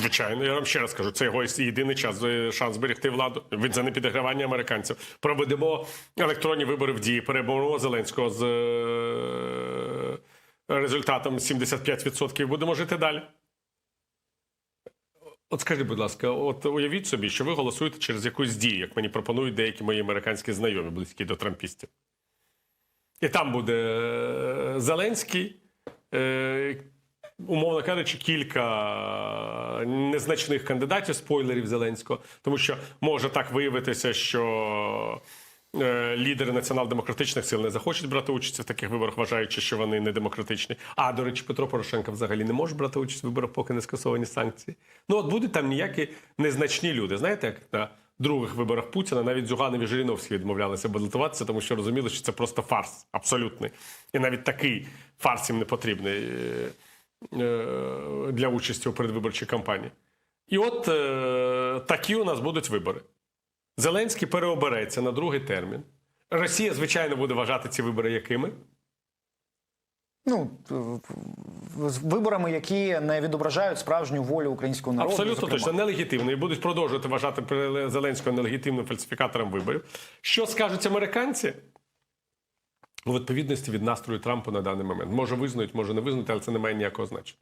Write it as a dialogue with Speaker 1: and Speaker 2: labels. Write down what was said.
Speaker 1: Звичайно, я вам ще раз кажу, це його єдиний час е, шанс зберегти владу. Він за непідігравання американців. Проведемо електронні вибори в дії, переберемо Зеленського з е, результатом 75%. Будемо жити далі. От скажіть, будь ласка, от уявіть собі, що ви голосуєте через якусь дію, як мені пропонують деякі мої американські знайомі, близькі до трампістів. І там буде е, Зеленський, умовно кажучи, кілька незначних кандидатів, спойлерів Зеленського, тому що може так виявитися, що е, лідери націонал-демократичних сил не захочуть брати участь в таких виборах, вважаючи, що вони не демократичні. А до речі, Петро Порошенко взагалі не може брати участь в виборах, поки не скасовані санкції. Ну от будуть там ніякі незначні люди. Знаєте, як на других виборах Путіна навіть Зюганов і Жириновський відмовлялися балотуватися, тому що розуміли, що це просто фарс абсолютний. І навіть такий фарс їм не потрібний е, е, для участі у передвиборчій кампанії. І от е, такі у нас будуть вибори. Зеленський переобереться на другий термін. Росія, звичайно, буде вважати ці вибори якими?
Speaker 2: Ну з виборами, які не відображають справжню волю українського народу.
Speaker 1: Абсолютно
Speaker 2: зокрема.
Speaker 1: точно нелегітимно. І будуть продовжувати вважати Зеленського нелегітимним фальсифікатором виборів. Що скажуть американці? У відповідності від настрою Трампа на даний момент. Може визнають, може не визнають, але це не має ніякого значення.